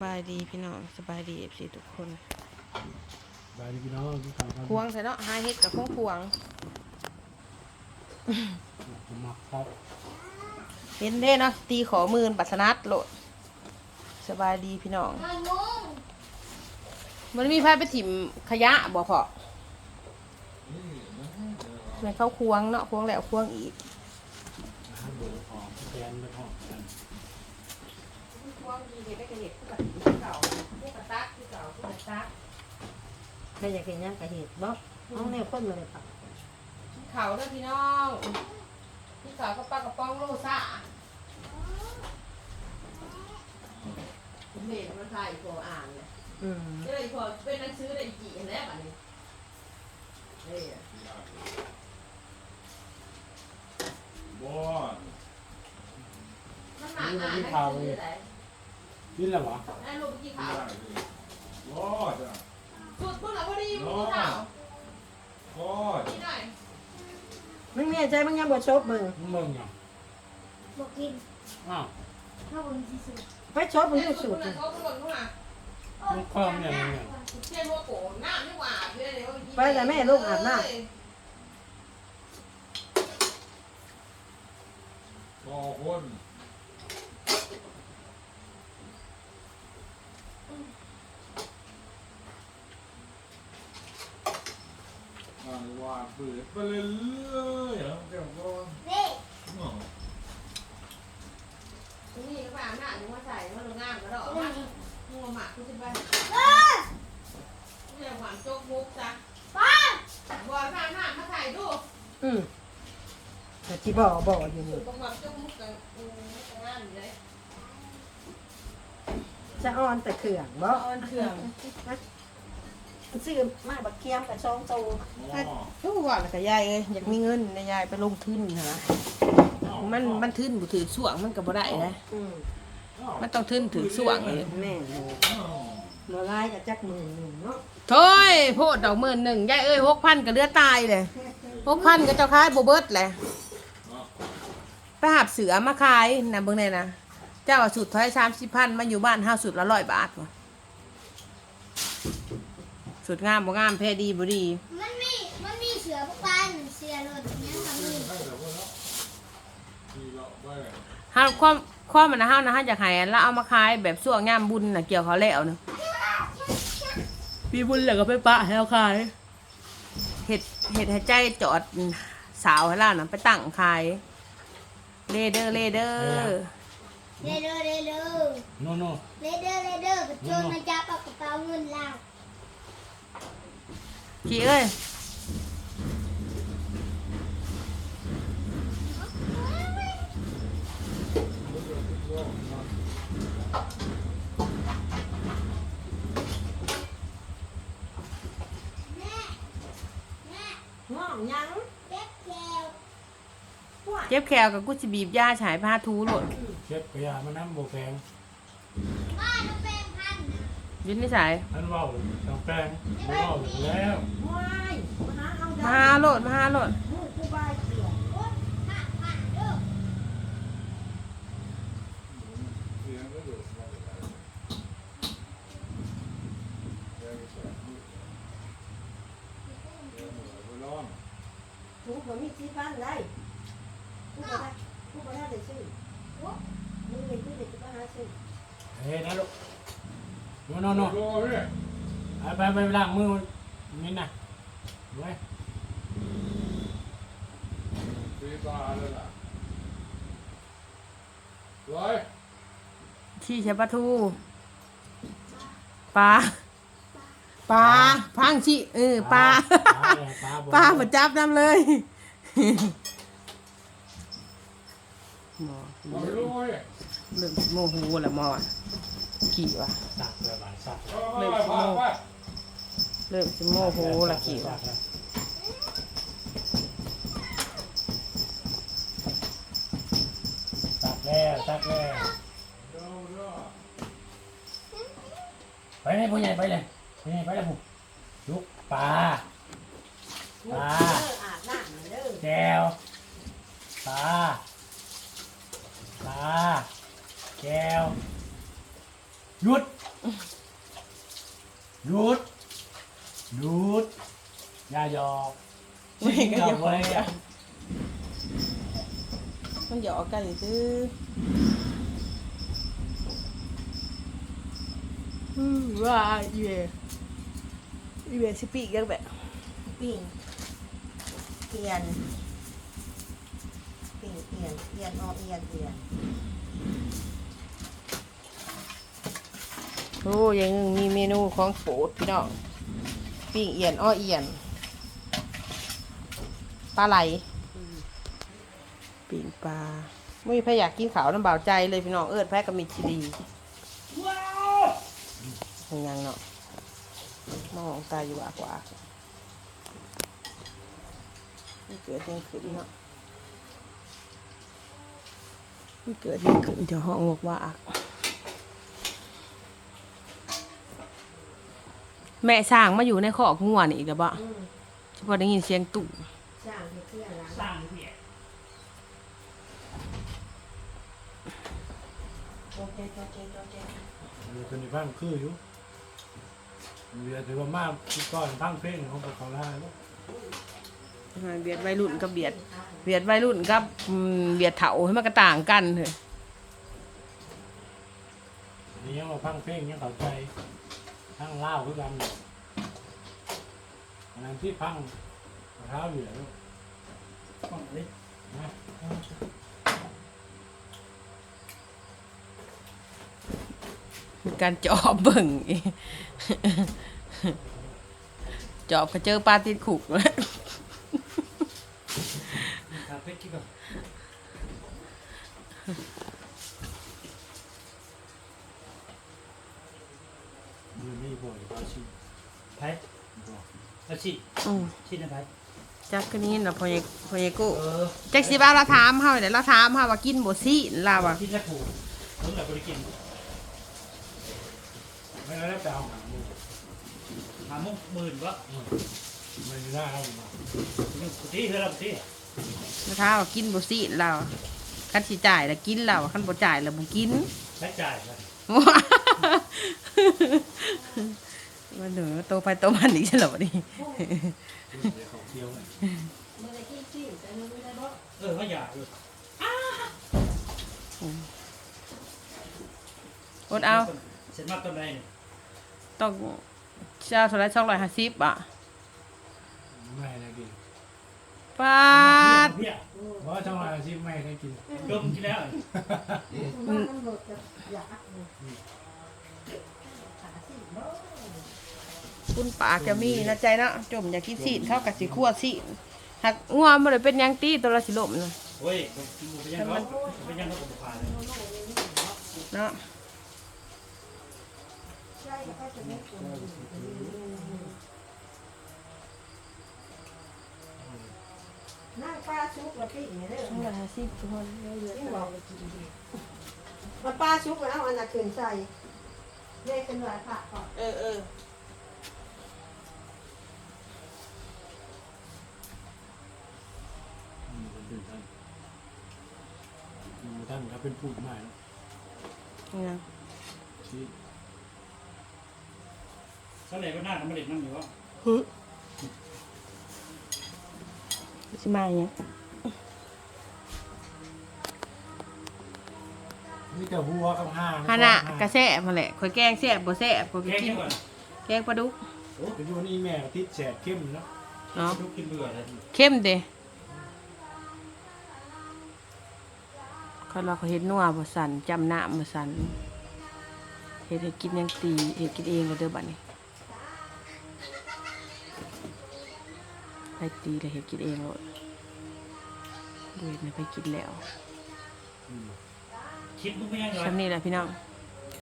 สบายดีพี่น้องสบายดีเอฟซีทุกคนบายดีพี่น้องที่ข่าวครับควงใส่เนาะหาเฮ็ดกับควงควงผมมักครับเห็นเด้เนาะตีขอมือนปัสนัดโหลดสบายดีพี่น้อง มันมีไฟไปถิ่มขยะบ่พอแม่นเข้าควงเนาะควงแล้วควงอีก อาหารเบอร์ ของแกนไม่พอกันควงอีกเฮ็ดได้ก็เฮ็ดคือกันเก่าผู้กระตักคือเก่าผู้กระตักใครอยากเห็นยังกะเห็ดบ่น้องแนวคนมาเลยค่ะกินข้าวเด้อพี่น้องกินข้าวกับปลากระป๋องโลซ่าเห็นมันถ่ายพออ่านเลยอืมก็เลยพอเป็นหนังสือได้กี่อันแล้วบัดนี้เฮ้ยบอสมันหนักอ่านหนังสืออะ ไรนี่แหละวะนั่นลูกกี่ไม่ข่าวได้เลยบอสอะสุดพุ่นอะพอดีมึงข่าวบอสนี่หน่อยมึงเนี่ยใจมึงยังบ่ชบมึงมึงเบิ่งยังบอกกินอ้าวถ้าวันที่สุดไปชบมึงอยู่สุสุดดเขาพุ่นนู่นน่ะมึงคล้องเนี่ยมึงเนี่ยเช่นว่าโกน้ำไม่หวานเลยเดี๋ยวไปแต่แม่ลูกอาบน้บอคนอ่านว่า เปิดไปเรื่อยๆแล้วเดี๋ยวก็เด็กอ๋อนี่ก็ไปอาบน้ำยังมาใส่มาลงงามก็ดอกมามึงมาหมักกูจะไปเออเนี่ยหวานโจ๊กมุกจ้ะป้าบอยผ่านผ่านมาใส่ดูอืมแต่ที่บ่บ่อยู่สูนี่ตรประกอบโจ๊กมุกกันอืมงามอยู่เลยจะอ่อนแต่เครื่องบ่อ่อนเครื่อง ซื้อมาบักเคียมกับช่องโตอ๋อทุกวันกับยายเอ้ยอยากมีเงินนะยายไปลงทุนนะมันมันทุนบ่ถือส่วงมันก็บ่ได้นะอืมมันต้องทุนถือส่วงเลยแม่นเลยบ่ลายกับจักมือหนึ่งเนาะโถ่ยโพดดอกหมื่นหนึ่งยายเอ้ยหกพันก็เหลือตายเลยหกพันก็เจ้าขายบ่เบิดแหละไปหาบเสือมาขายนะเบิ่งแน่นะเจ้าว่าสุดท้ายสามสิบพันมาอยู่บ้านห้าสุดละร้อยบาทวะ สุดงามบ่งามแพ้ดีบ่ดีมันมี มันมีเสือพวกปันเสือรถเนี้ยทำนี่ให้เดี๋ยวก็แล้วทีละไปห้าความความมันนะห้านะห้าอยากให้แล้วเอามาขายแบบส่วงงามบุญน่ะเกี่ยวเขาแล้วเนาะมีบุญแล้วก็ไปปะให้เขาขายเห็ดเห็ดให้ใจจอดสาวให้ล่านะไปตั้งขายเลเดอร์เลเดอร์เรเดอร์เรเดอร์โน่โน่เรเดอร์เรเดอร์กระโจนมาจับเอากระเป๋าเงินเรา ขี่เอ้ยแม่แม่ง้องยังเจ็บแขวกับกูจะบีบยาฉายผ้าทูหลดเช็ดกระยามันน้ำโบแพงบ้านต้องเป็นพัน นะยืนไม่ฉายท่านเว่าต้องแพงบ่เว่าแล้วว้ายมาหาเอามาดาหาโหลดมาหาโหลดลูกกูบายเกลือโอ๊ยห้าพันเด้อเสียงก็อยู่มาเลยเดี๋ยวจะเดี๋ยวหนูไปร้องถูกบ่มีสิพันได้กูบ่ได้กูบ่ได้ได้ซื้อโอ๊ะมึงนี่กูเด็กกูบ่หาซื้อเฮ้ยนะลูก โน่โน่โน่โอ้ยไปไปไปล้างมือนี่นะไว้ตีตาเลยล่ะร้อยที่ใช้ปลาทูปลาปลาพังชิเออปลาปลาเลยปลาบ่ปลามาจับน้ำเลยหมอเอาไปร้อยเริ่มโมโหแล้วหมอ อะขี่ว่ะสักเลยบาดสักเอาไปพาไปเริ่มจะโมโหและขี่ว่ะสักแล้วสักแล้วเดี๋ยวเดี๋ยวไปเลยพ่อใหญ่ไปเลยพ่อใหญ่ไปเลยผมลุกปลาปลาเอออาบน้ำเด้อแก้วปลาปลาแก้ว หยุดหยุดหยุดอย่าหยอกไม่ก็อย่าไว้มันหยอกกันซื้ออืมว่าอีเวอีเวสิปีกยังแบบปิ่งเอียนปิ่งเอียนเอียนออเอียนเอียน โอ้ยังมีเมนูของโปรดพี่น้องปิ้งเอียนอ้อเอียนปลาไหลปิ้งปลาไม่มีใครอยากกินขาวน้ำเบาใจเลยพี่น้องเอิดแพ้กับมิตรดียังเนาะมองตาอยู่อากว่าไม่เกิดยังขึ้นเนาะไม่เกิดยังขึ้นเดี๋ยวห้องบอกว่าอัก แม่สร้างมาอยู่ในขอกงัวนี่อีกแล้วบ่อืมเฉพาะได้ยินเสียงตุ่สร้างให้เพื่อนล้างสร้างเพียโอเคโอเคโอเคอยู่คนในบ้านคืออยู่เบียร์ถือว่ามากที่ก้อนพังเพลงของเขาล่าแล้วเบียดวัยรุ่นกับเบียดเบียดวัยรุ่นกับอืมเบียดเถาให้มันก็ต่างกันเลยนี่ยังมาพังเพลงยังเข้าใจ พังเล่าวคือกันอันนั้นที่พังมะพร้าวเหลือลูกพังเลยนะมีการจอบเบิ่งอีกจอบก็เจอปลาติดขุกแล้วครับเพชรกี่ก่อนมือนี่บ่อยเขาชิม ไผ่แล้วชิอืมชินะไผ่จักก็นี้นะพอยพอยกูเออจักสิบ่าเราถามเฮาเนี่ยเราถามเฮาว่ากินบ่ซี่ลาวอะกินแล้วถูกผมแบบบริกินไม่ได้แต่เอาหางมือหามุกหมื่นวะไม่ได้เอามานี่ปกติเฮ้ยเราปกติเราถามว่ากินบ่ซี่ลาวอะคันสิจ่ายแล้วกินลาวอะคันบ่จ่ายแล้วบ่กินแล้จ่ายเล ยมันเหนือโตไปโตมันอีกใช่เหรอวะนี่เดี๋ยวเขาเที่ยวเลยไม่ได้กินสิแต่มันไม่ได้บอกเออเขาอยากอยู่อดเอาเสร็จมากต้นใดเนี่ยต้องเจ้าเท่าไรสองร้อยห้าสิบอะไม่ได้กินปาดเพี้ยเพราะช่องอาชีพไม่ได้กินดมกินแล้ว คุณปากจะมีนะใจเนาะจมอยากกินสีนเข้ากับสีขั้วสีนหักง่วงมันเลยเป็นหยังตีตัวละสิลมนะโอ้ยผมเป็นยังเขาเป็นยังเขาผมผ่านเลยเนาะใช่ก็จะไม่ควรนั่งป้าชุกแล้วปิ้งเนี่ยเด้อสองร้อยห้าสิบทุกคนเยอะปิ้งบอกมันป้าชุกแล้วเอาอันนั้นขึ้นใส่เรียกเป็นหลายผักก่อนเออเออ ท่านเขาเป็นพูดใหม่เนี่ยที่ก็เลยก็น่าทำมาเด็ดนั่งอยู่ว่าฮึสิมาอย่างเงี้ยนี่จะหัวกับห้างฮานะกระแซ่บมาแหละข่อยแกงแซ่บบ่แซ่บข่อยแกก็งกิยันงก่อนแกงปลาดุกโอ้ยอยู่นี่แม่ติดแสบเข้มเนาะเนาะ ลูกกินเบื่อเลยเข้มเด้ เขาเราเขาเฮ็ดนัวบ่สันจำหน้าบ่สันเฮ็ดให้กินหยังตีเฮ็ดกินเองก็เด้อบัดนี้ไปตีแล้วเฮ็ดกินเองโลดดูเฮ็ดให้ไปกินแล้วคิดมึงไม่ยังไงสำนี้แหละพี่น้องเ